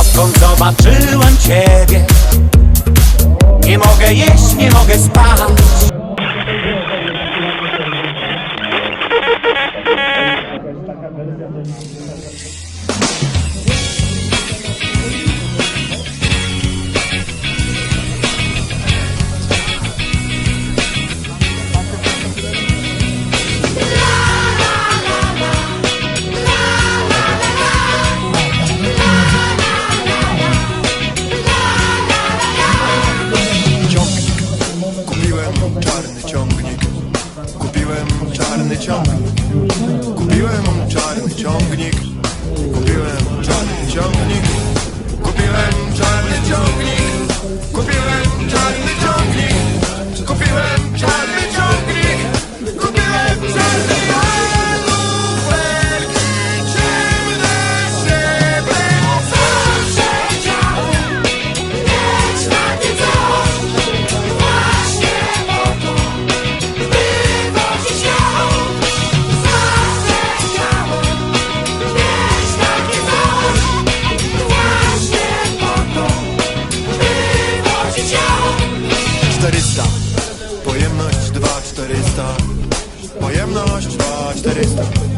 Odkąd zobaczyłem ciebie Nie mogę jeść, nie mogę spać czarny ciągnik. Kupiłem czarny ciągnik. Kupiłem czarny ciągnik 400 Pojemność 2400 Pojemność 2400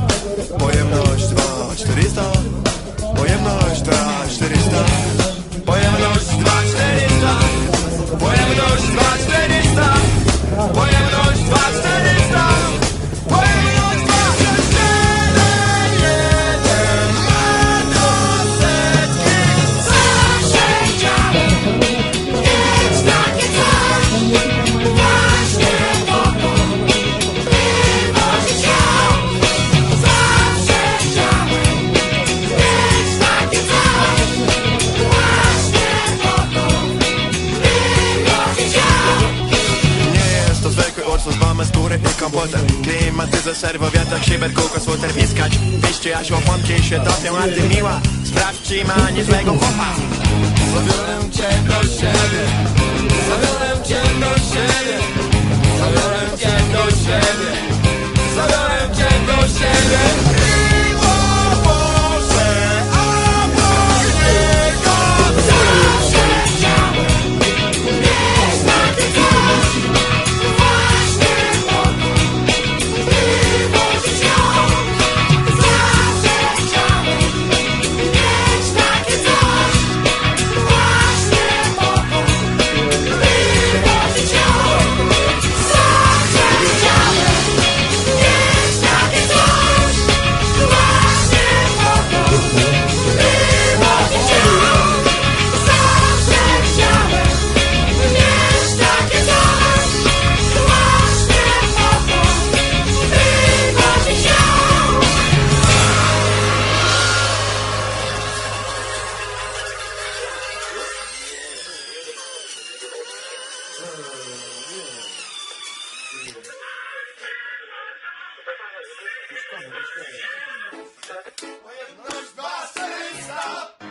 płota Klimaty zaserwo, wiatrak, szyber, kółko, słoter, piskać Wyście jaś łoponki się topią, a ty miła Sprawdź, czy ma niezłego popa Zabiorę cię do siebie. Zabiorę cię do siebie. When love passes up,